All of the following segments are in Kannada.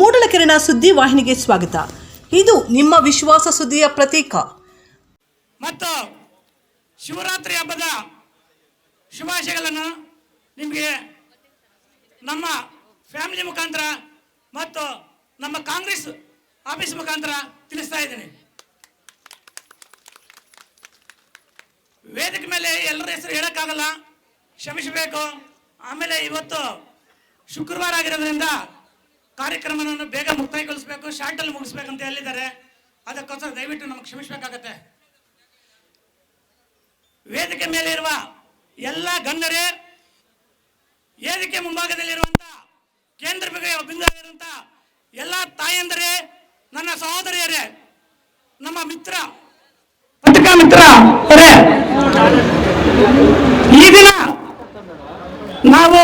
ಮೂಡಲಕೆರೆನ ಸುದ್ದಿ ವಾಹಿನಿಗೆ ಸ್ವಾಗತ. ಇದು ನಿಮ್ಮ ವಿಶ್ವಾಸ ಸುದ್ದಿಯ ಪ್ರತೀಕ. ಮತ್ತು ಶಿವರಾತ್ರಿ ಹಬ್ಬದ ಶುಭಾಶಯಗಳನ್ನು ನಿಮಗೆ ನಮ್ಮ ಫ್ಯಾಮಿಲಿ ಮುಖಾಂತರ ಮತ್ತು ನಮ್ಮ ಕಾಂಗ್ರೆಸ್ ಆಫೀಸ್ ಮುಖಾಂತರ ತಿಳಿಸ್ತಾ ಇದ್ದೀನಿ. ವೇದಿಕೆ ಮೇಲೆ ಎಲ್ಲರ ಹೆಸರು ಹೇಳೋಕ್ಕಾಗಲ್ಲ. ಕ್ಷಮಿಸಬೇಕು. ಆಮೇಲೆ ಇವತ್ತು ಶುಕ್ರವಾರ ಆಗಿರೋದ್ರಿಂದ ಕಾರ್ಯಕ್ರಮವನ್ನು ಬೇಗ ಮುಕ್ತಾಯಗೊಳಿಸಬೇಕು ಶಾರ್ಟಲ್ಲಿ ಅಂತ ಹೇಳಿದ್ದಾರೆ. ಅದಕ್ಕೋಸ್ಕರ ದಯವಿಟ್ಟು ನಮಗೆ ಕ್ಷಮಿಸಬೇಕಾಗತ್ತೆ. ವೇದಿಕೆ ಮೇಲೆ ಇರುವ ಎಲ್ಲ ಗಣ್ಯರೇ, ವೇದಿಕೆ ಮುಂಭಾಗದಲ್ಲಿರುವಂತ ಕೇಂದ್ರ ಬಿಂದುವಾಗಿರುವಂತ ಎಲ್ಲ ತಾಯಂದರೇ, ನನ್ನ ಸಹೋದರಿಯರೇ, ನಮ್ಮ ಮಿತ್ರ, ಪತ್ರಿಕಾ ಮಿತ್ರ ಈ ದಿನ ನಾವು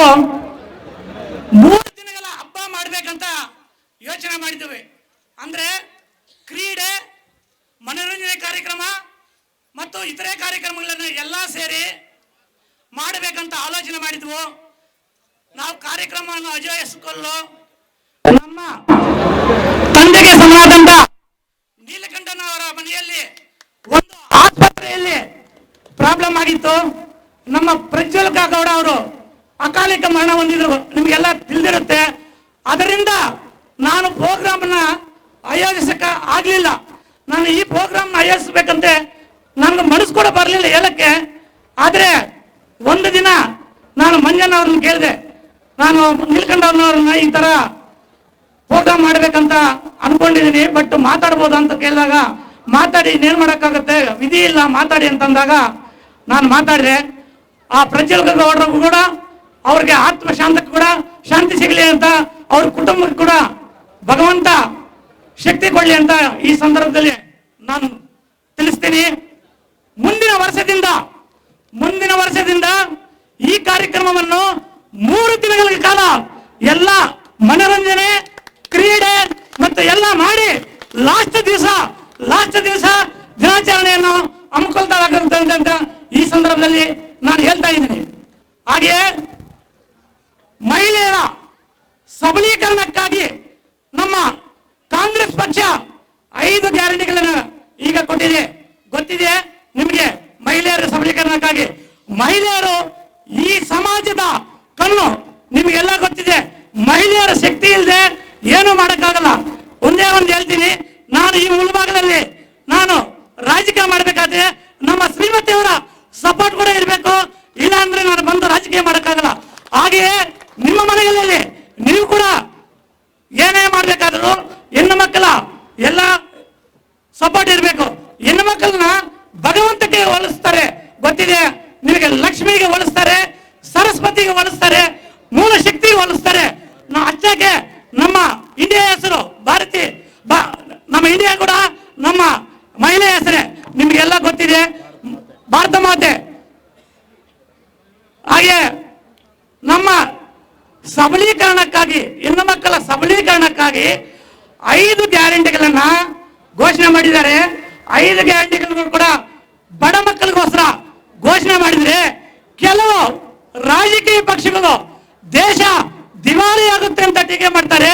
ಮೂರು ದಿನಗಳ ಹಬ್ಬ ಮಾಡ್ಬೇಕಂತ ಯೋಚನೆ ಮಾಡಿದ್ದೇವೆ ಅಂದ್ರೆ ಕ್ರೀಡೆ ಮನೋರಂಜನೆ ಕಾರ್ಯಕ್ರಮ ಮತ್ತು ಇತರೆ ಕಾರ್ಯಕ್ರಮಗಳನ್ನು ಎಲ್ಲ ಸೇರಿ ಮಾಡಬೇಕಂತ ಆಲೋಚನೆ ಮಾಡಿದ್ವು. ನಾವು ಕಾರ್ಯಕ್ರಮವನ್ನು ಅಜಯಿಸಿಕೊಳ್ಳಲು ನಮ್ಮ ತಂದೆಗೆ ಸಮನಾದಂತ ನೀಲಕಂಠನವರ ಮನೆಯಲ್ಲಿ ಒಂದು ಆಸ್ಪತ್ರೆಯಲ್ಲಿ ಪ್ರಾಬ್ಲಮ್ ಆಗಿತ್ತು. ನಮ್ಮ ಪ್ರಜ್ವಲ್ ಗೌಡ ಅವರು ಅಕಾಲಿಕ ಮರಣ ಹೊಂದಿದ್ರು. ನಿಮಗೆಲ್ಲ ತಿಳಿದಿರುತ್ತೆ. ಅದರಿಂದ ನಾನು ಪ್ರೋಗ್ರಾಮ್ನ ಆಯೋಜಿಸಕ ಆಗ್ಲಿಲ್ಲ. ನಾನು ಈ ಪ್ರೋಗ್ರಾಮ್ನ ಆಯೋಜಿಸ್ಬೇಕಂತೆ ನನಗೆ ಮನಸ್ಸು ಕೂಡ ಬರಲಿಲ್ಲ ಹೇಳಕ್ಕೆ. ಆದರೆ ಒಂದು ದಿನ ನಾನು ಮಂಜನ್ ಅವ್ರನ್ನ ಕೇಳಿದೆ. ನಾನು ನಿಲ್ಕಂಡವ್ರನ್ನ ಈ ತರ ಪ್ರೋಗ್ರಾಮ್ ಮಾಡಬೇಕಂತ ಅನ್ಕೊಂಡಿದ್ದೀನಿ ಬಟ್ ಮಾತಾಡ್ಬೋದು ಅಂತ ಕೇಳಿದಾಗ ಮಾತಾಡಿ ಇನ್ನೇನ್ ಮಾಡೋಕ್ಕಾಗುತ್ತೆ? ವಿಧಿ ಇಲ್ಲ, ಮಾತಾಡಿ ಅಂತಂದಾಗ ನಾನು ಮಾತಾಡಿದೆ. ಆ ಪ್ರಜ್ವಲ್ ಗೌಡ್ರಿಗೂ ಕೂಡ, ಅವ್ರಿಗೆ ಆತ್ಮ ಕೂಡ, ಶಾಂತಿ ಸಿಗಲಿ ಅಂತ ಅವ್ರ ಕುಟುಂಬಕ್ಕೆ ಕೂಡ ಶಕ್ತಿ ಅಂತ ಈ ಸಂದರ್ಭದಲ್ಲಿ ನಾನು ತಿಳಿಸ್ತೀನಿ. ಮುಂದಿನ ವರ್ಷದಿಂದ ಮುಂದಿನ ವರ್ಷದಿಂದ ಈ ಕಾರ್ಯಕ್ರಮವನ್ನು ಮೂರು ದಿನಗಳ ಕಾಲ ಎಲ್ಲ ಮನೋರಂಜನೆ, ಕ್ರೀಡೆ ಮತ್ತು ಎಲ್ಲ ಮಾಡಿ ಲಾಸ್ಟ್ ದಿವಸ ಲಾಸ್ಟ್ ದಿವಸ ದಿನಾಚರಣೆಯನ್ನು ಹಮ್ಮಿಕೊಳ್ತಾ ಈ ಸಂದರ್ಭದಲ್ಲಿ ನಾನು ಹೇಳ್ತಾ ಇದ್ದೀನಿ ಹಾಗೆಯೇ ಮಹಿಳೆಯರ ಸಬಲೀಕರಣಕ್ಕಾಗಿ ನಮ್ಮ ಕಾಂಗ್ರೆಸ್ ಪಕ್ಷ ಐದು ಗ್ಯಾರಂಟಿಗಳನ್ನು ಕೊಟ್ಟಿದೆ ಗೊತ್ತಿದೆ? ನಿಮಗೆ ಮಹಿಳೆಯರ ಸಬಲೀಕರಣಕ್ಕಾಗಿ. ಮಹಿಳೆಯರು ಈ ಸಮಾಜದ ಕಣ್ಣು ನಿಮಗೆಲ್ಲ ಗೊತ್ತಿದೆ. ಮಹಿಳೆಯರ ಶಕ್ತಿ ಇಲ್ಲದೆ ಏನು ಮಾಡಕ್ಕಾಗಲ್ಲ ಒಂದೇ ಒಂದು ಹೇಳ್ತೀನಿ ನಾನು ಈ ಮುಳುಭಾಗದಲ್ಲಿ ನಾನು ರಾಜಕೀಯ ಮಾಡಬೇಕಾದ್ರೆ ನಮ್ಮ ಶ್ರೀಮತಿಯವರ ಸಪೋರ್ಟ್ ಕೂಡ ಇರಬೇಕು ಇಲ್ಲ ಅಂದ್ರೆ ನಾನು ಬಂದು ರಾಜಕೀಯ ಮಾಡಕ್ಕಾಗಲ್ಲ ಹಾಗೆಯೇ ನಿಮ್ಮ ಮನೆಗಳಲ್ಲಿ ನೀವು ಕೂಡ ಏನೇ ಮಾಡ್ಬೇಕಾದ್ರು ಹೆಣ್ಣು ಮಕ್ಕಳ ಎಲ್ಲ ಸಪೋರ್ಟ್ ಇರಬೇಕು ಹೆಣ್ಣು ಮಕ್ಕಳನ್ನ ಭಗವಂತಕ್ಕೆ ಹೋಲಿಸ್ತಾರೆ ಗೊತ್ತಿದೆ ನಿಮಗೆ ಲಕ್ಷ್ಮಿಗೆ ಹೋಲಿಸ್ತಾರೆ, ಸರಸ್ವತಿಗೆ ಹೋಲಿಸ್ತಾರೆ, ಮೂಲ ಶಕ್ತಿಗೆ ಹೋಲಿಸ್ತಾರೆ. ನಾ ಅಚ್ಚಾಗೆ ನಮ್ಮ ಇಂಡಿಯಾ ಹೆಸರು, ಭಾರತಿ ನಮ್ಮ ಇಂಡಿಯಾ ಕೂಡ ನಮ್ಮ ಮಹಿಳೆ ಹೆಸರೇ. ನಿಮಗೆಲ್ಲ ಗೊತ್ತಿದೆ. ಭಾರತ ಮಾತೆ. ಹಾಗೆ ನಮ್ಮ ಸಬಲೀಕರಣಕ್ಕಾಗಿ, ಹೆಣ್ಣು ಮಕ್ಕಳ ಸಬಲೀಕರಣಕ್ಕಾಗಿ ಐದು ಗ್ಯಾರಂಟಿಗಳನ್ನ ಘೋಷಣೆ ಮಾಡಿದ್ದಾರೆ. ಐದು ಗ್ಯಾರಂಟಿಗಳನ್ನು ಕೂಡ ಬಡ ಮಕ್ಕಳಿಗೋಸ್ಕರ ಘೋಷಣೆ ಮಾಡಿದ್ರೆ ಕೆಲವು ರಾಜಕೀಯ ಪಕ್ಷಗಳು ದೇಶ ದಿವಾಳಿ ಆಗುತ್ತೆ ಅಂತ ಟೀಕೆ ಮಾಡ್ತಾರೆ.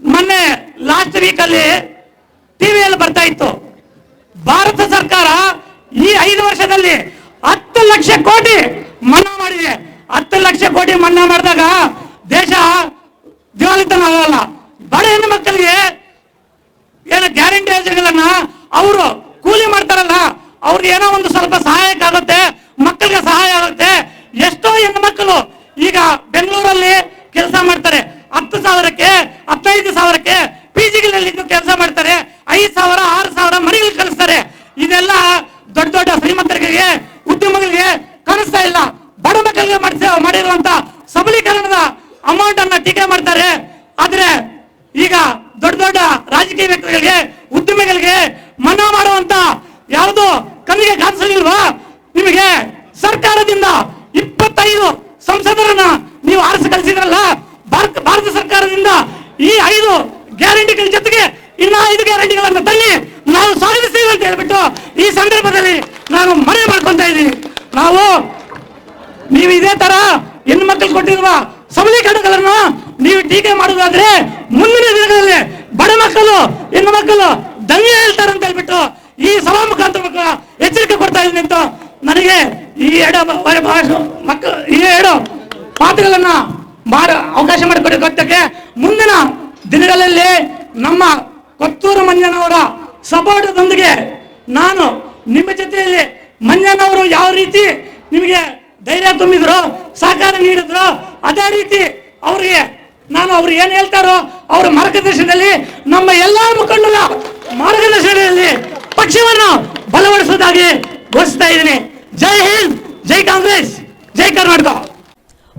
ಮೊನ್ನೆ ಲಾಸ್ಟ್ ವೀಕ್ ಅಲ್ಲಿ ಟಿವಿಯಲ್ಲಿ ಬರ್ತಾ ಇತ್ತು. ಭಾರತ ಸರ್ಕಾರ ಈ ಐದು ವರ್ಷದಲ್ಲಿ ಹತ್ತು ಲಕ್ಷ ಕೋಟಿ ಮನ್ನಾ ಮಾಡಿದೆ. ಹತ್ತು ಲಕ್ಷ ಕೋಟಿ ಮನ್ನಾ ಮಾಡಿದಾಗ ದೇಶ ದಿವಾಳಿತನ ಆಗಲ್ಲ. ಬಡ ಹೆಣ್ಣು ಮಕ್ಕಳಿಗೆ ಏನು ಗ್ಯಾರಂಟಿ ಯೋಜನೆಗಳನ್ನ ಅವರು ಕೂಲಿ ಮಾಡ್ತಾರಲ್ಲ ಅವ್ರಿಗೆ ಏನೋ ಒಂದು ಸ್ವಲ್ಪ ಸಹಾಯಕ ಆಗುತ್ತೆ ಮಕ್ಕಳಿಗೆ ಸಹಾಯ ಆಗುತ್ತೆ ಎಷ್ಟೋ ಹೆಣ್ಣು ಮಕ್ಕಳು ಈಗ ಬೆಂಗಳೂರಲ್ಲಿ ಕೆಲಸ ಮಾಡ್ತಾರೆ ಹತ್ತು ಸಾವಿರಕ್ಕೆ ಹತ್ತೈದು ಸಾವಿರಕ್ಕೆ ಪಿ ಜಿಗಳಲ್ಲಿ ಕೆಲಸ ಮಾಡ್ತಾರೆ, ಐದು ಸಾವಿರ, ಆರು ಸಾವಿರ ಮನೆಗಳು ಕಲಿಸ್ತಾರೆ. ಇದೆಲ್ಲ ದೊಡ್ಡ ದೊಡ್ಡ ಶ್ರೀಮಂತರಿಗೆ ಉದ್ಯಮಗಳಿಗೆ ಕಾಣಿಸ್ತಾ ಇಲ್ಲ. ಬಡ ಮಕ್ಕಳಿಗೆ ಮಾಡಿಸ, ಮಾಡಿರುವಂತ ಸಬಲೀಕರಣದ ಅಮೌಂಟ್ ಅನ್ನ ಟೀಕೆ ಮಾಡ್ತಾರೆ. ಆದ್ರೆ ಈಗ ದೊಡ್ಡ ದೊಡ್ಡ ರಾಜಕೀಯ ವ್ಯಕ್ತಿಗಳಿಗೆ, ಉದ್ಯಮಿಗಳಿಗೆ ಮನ್ನಾ ಮಾಡುವಂತ ಯಾವುದು ಕಣ್ಣಿಗೆ ಕಾಣಿಸಲಿಲ್ವಾ? ನಿಮಗೆ ಸರ್ಕಾರದಿಂದ ಇಪ್ಪತ್ತೈದು ಸಂಸದರನ್ನ ನೀವು ಆರಿಸಿ ಕಳಿಸಿದ್ರಲ್ಲ ಈ ಐದು ಗ್ಯಾರಂಟಿಗಳ ಜೊತೆಗೆ ಇನ್ನ ಐದು ಗ್ಯಾರಂಟಿಗಳನ್ನು ತನ್ನಿ ನಾವು ಸಾಧಿಸ್ತೀವಿ ಅಂತ ಹೇಳ್ಬಿಟ್ಟು ಈ ಸಂದರ್ಭದಲ್ಲಿ ನಾನು ಮನವಿ ಮಾಡ್ಕೊಂತ ಇದ್ದೀನಿ. ನಾವು, ನೀವು ಇದೇ ತರ ಹೆಣ್ಣು ಮಕ್ಕಳು ಕೊಟ್ಟಿರುವ ಸಬಲೀಕರಣಗಳನ್ನು ನೀವು ಟೀಕೆ ಮಾಡುವುದಾದ್ರೆ ಮುಂದಿನ ದಿನಗಳಲ್ಲಿ ಬಡ ಮಕ್ಕಳು, ಹೆಣ್ಣು ಮಕ್ಕಳು ದಂಗೆ ಹೇಳ್ತಾರೆ ಅಂತ ಹೇಳ್ಬಿಟ್ಟು ಈ ಸಭಾ ಮುಖಾಂತರ ಮುಖ ಎಚ್ಚರಿಕೆ ಕೊಡ್ತಾ ಇದ್ದೀನಿ ಅಂತ ನನಗೆ ಈ ಎರಡು ಮಕ್ಕಳು, ಈ ಎರಡು ಮಾತುಗಳನ್ನ ಮಾಡ ಅವಕಾಶ ಮಾಡಿಕೊಡಕ್ಕೆ ಮುಂದಿನ ದಿನಗಳಲ್ಲಿ ನಮ್ಮ ಕೊತ್ತೂರು ಮಂಜನವರ ಸಪೋರ್ಟದೊಂದಿಗೆ ನಾನು ನಿಮ್ಮ ಜೊತೆಯಲ್ಲಿ ಮಂಜನವರು ಯಾವ ರೀತಿ ನಿಮಗೆ ಧೈರ್ಯ ತುಂಬಿದ್ರು, ಸಹಕಾರ ನೀಡಿದ್ರು, ಅದೇ ರೀತಿ ಅವರಿಗೆ ನಾನು ಅವ್ರು ಏನು ಹೇಳ್ತಾರೋ ಅವರ ಮಾರ್ಗದರ್ಶನದಲ್ಲಿ ನಮ್ಮ ಎಲ್ಲ ಮುಖಂಡರ ಮಾರ್ಗದರ್ಶನದಲ್ಲಿ ಪಕ್ಷವನ್ನು ಬಲಪಡಿಸುವುದಾಗಿ ಘೋಷಿಸ್ತಾ ಇದ್ದೀನಿ. ಜೈ ಹಿಂದ್, ಜೈ ಕಾಂಗ್ರೆಸ್, ಜೈ ಕರ್ನಾಟಕ.